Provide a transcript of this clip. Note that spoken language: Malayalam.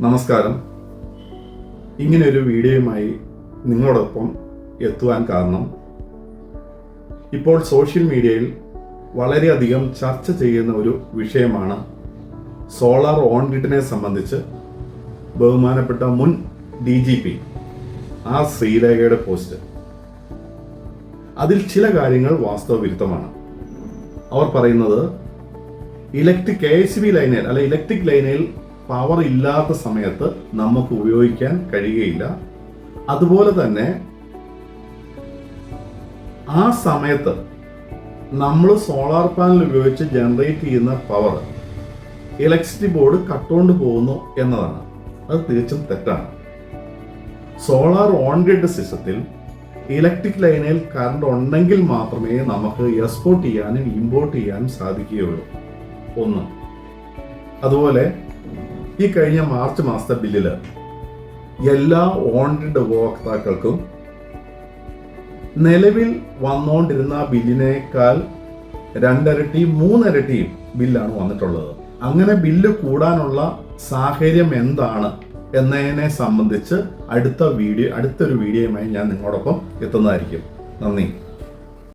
നമസ്കാരം. ഇങ്ങനെ ഒരു വീഡിയോയുമായി നിങ്ങളോടൊപ്പം എത്തുവാൻ കാരണം ഇപ്പോൾ സോഷ്യൽ മീഡിയയിൽ വളരെയധികം ചർച്ച ചെയ്യുന്ന ഒരു വിഷയമാണ് സോളാർ ഓൺ ഗ്രിഡിനെ സംബന്ധിച്ച് ബഹുമാനപ്പെട്ട മുൻ ഡി ജി പി ആർ ശ്രീരേഖയുടെ പോസ്റ്റ്. അതിൽ ചില കാര്യങ്ങൾ വാസ്തവവിരുദ്ധമാണ് അവർ പറയുന്നത് ഇലക്ട്രിക് കെ എസ് ബി ലൈനിൽ അല്ലെ ഇലക്ട്രിക് ലൈനിൽ പവർ ഇല്ലാത്ത സമയത്ത് നമുക്ക് ഉപയോഗിക്കാൻ കഴിയുകയില്ല. അതുപോലെ തന്നെ ആ സമയത്ത് നമ്മൾ സോളാർ പാനൽ ഉപയോഗിച്ച് ജനറേറ്റ് ചെയ്യുന്ന പവർ ഇലക്ട്രിസിറ്റി ബോർഡ് കട്ടുകൊണ്ട് പോകുന്നു എന്നതാണ്. അത് തികച്ചും തെറ്റാണ്. സോളാർ ഓൺ ഗ്രിഡ് സിസ്റ്റത്തിൽ ഇലക്ട്രിക് ലൈനിൽ കറണ്ട് ഉണ്ടെങ്കിൽ മാത്രമേ നമുക്ക് എക്സ്പോർട്ട് ചെയ്യാനും ഇമ്പോർട്ട് ചെയ്യാനും സാധിക്കുകയുള്ളൂ. ഒന്ന്. അതുപോലെ ഈ കഴിഞ്ഞ മാർച്ച് മാസത്തെ ബില്ലിൽ എല്ലാ ഓൺഡ് ഉപഭോക്താക്കൾക്കും നിലവിൽ വന്നുകൊണ്ടിരുന്ന ബില്ലിനേക്കാൾ രണ്ടരട്ടി മൂന്നരട്ടിയും ബില്ലാണ് വന്നിട്ടുള്ളത്. അങ്ങനെ ബില്ല് കൂടാനുള്ള സാഹചര്യം എന്താണ് എന്നതിനെ സംബന്ധിച്ച് അടുത്ത വീഡിയോ അടുത്തൊരു വീഡിയോയുമായി ഞാൻ നിങ്ങളോടൊപ്പം എത്തുന്നതായിരിക്കും. നന്ദി.